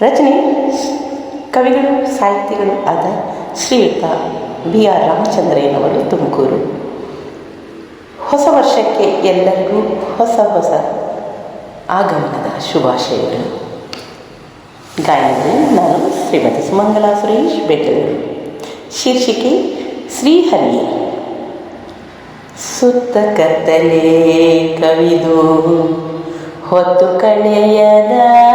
ರಚನೆ, ಕವಿಗಳು, ಸಾಹಿತಿಗಳು ಆದ ಶ್ರೀಯುತ ಬಿ ಆರ್ ರಾಮಚಂದ್ರಯ್ಯನವರು ತುಮಕೂರು. ಹೊಸ ವರ್ಷಕ್ಕೆ ಎಲ್ಲರಿಗೂ ಹೊಸ ಹೊಸ ಆಗಮನದ ಶುಭಾಶಯಗಳು. ಗಾಯನದಲ್ಲಿ ನಾನು ಶ್ರೀಮತಿ ಸುಮಂಗಲಾ ಸುರೇಶ್ ಬೆಂಗಳೂರು. ಶೀರ್ಷಿಕೆ, ಶ್ರೀಹರಿ. ಸುತ್ತ ಕತ್ತಲೆ ಕವಿದು, ಹೊತ್ತು ಕಳೆಯದಾಗಿದೆ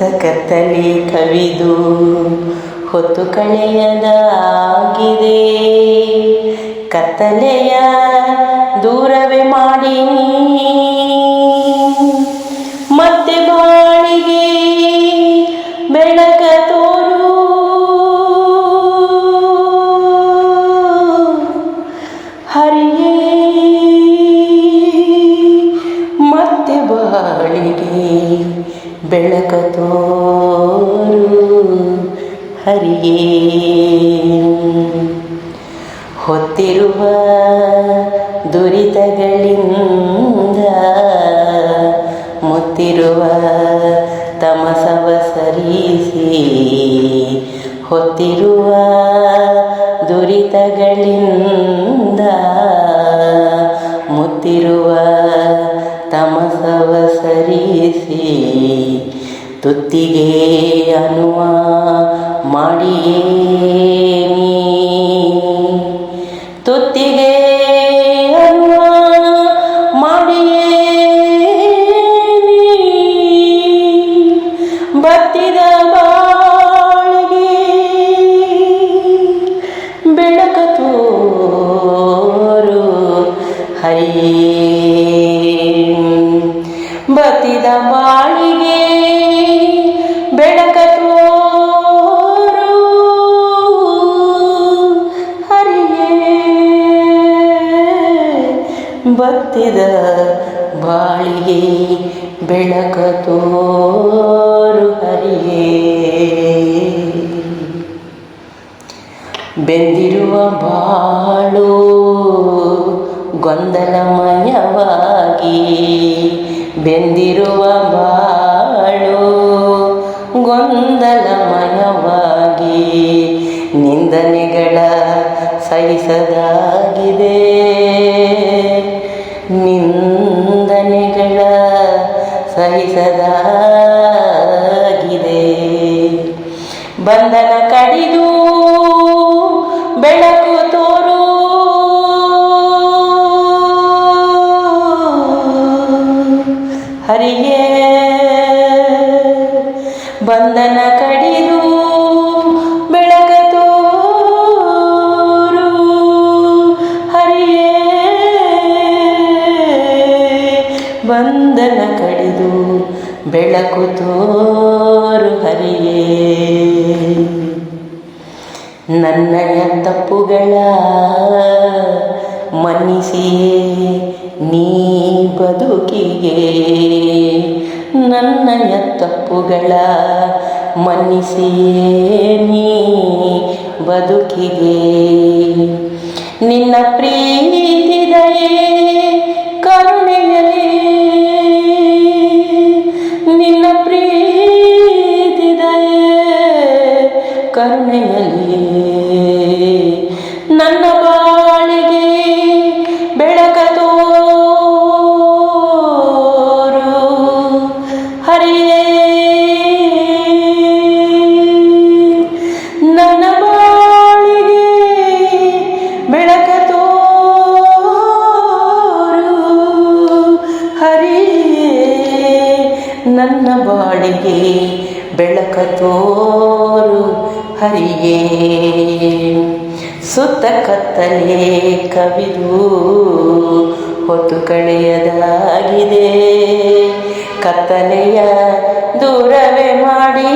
ಸುತ್ತ ಕತ್ತಲೆ ಕವಿದು ಹೊತ್ತು ಕಳೆಯದಾಗಿದೆ ಕತ್ತಲೆಯ ದೂರವೇ ಮಾಡಿ ಮತ್ತೆ ಬಾಳಿಗೆ ಬೆಳಕ ತೋರು. ಹರಿಯೇ. ಮತ್ತೆ ಬಾಳಿಗೆ ಬೆಳಕ ಹರಿಯೇ. ಹೊತ್ತಿರುವ ದುರಿತಗಳಿಂದ ಮುತ್ತಿರುವ ತಮಸವ ಸರಿಸಿ ಹೊತ್ತಿರುವ ದುರಿತಗಳಿಂದ ಮುತ್ತಿರುವ ತಮಸವ ಸರಿಸಿ ತುತ್ತಿಗೆ ಅನುವ ಮಾಡಿಯೇ ನೀ ತುತ್ತಿಗೆ ಬತ್ತಿದ ಬಾಳಿಗೆ ಬೆಳಕ ತೋರು ಹರಿಯೇ ಬತ್ತಿದ ಬಾಳಿಗೆ ಬೆಳಕ ತೋರು ಹರಿಯೇ. ಬೆಂದಿರುವ ಬಾಳು ಗೊಂದಲಮಯವಾಗಿ ಬೆಂದಿರುವ ಬಾಳು ಗೊಂದಲಮಯವಾಗಿ ನಿಂದನೆಗಳ ಸಹಿಸದಾಗಿದೆ. ನಿಂದನೆಗಳ ಸಹಿಸದಾಗಿದೆ. ಬಂಧನ ಕಡಿದು ಬೆಳಕು ತೋರು. ಹರಿಯೇ ಬಂಧನ ಕಡಿದು ಬಂಧನ ಕಡಿದು ಬೆಳಕು ತೋರು ಹರಿಯೇ. ನನ್ನಯ ತಪ್ಪುಗಳ ಮನ್ನಿಸಿಯೇ ನೀ ಬದುಕಿಗೆ. ನನ್ನಯ ತಪ್ಪುಗಳ ಮನ್ನಿಸಿಯೇ ನೀ ಬದುಕಿಗೆ. ನಿನ್ನ ಪ್ರೀತಿದಯೇ ಕರುಣೆಯಲೇ ನನ್ನ ಬಾಳಿಗೆ ಬೆಳಕ ತೋರು ಹರಿಯೇ. ಸುತ್ತ ಕತ್ತಲೆ ಕವಿದು ಹೊತ್ತು ಕಳೆಯದಾಗಿದೆ. ಕತ್ತಲೆಯ ದೂರವೇ ಮಾಡಿ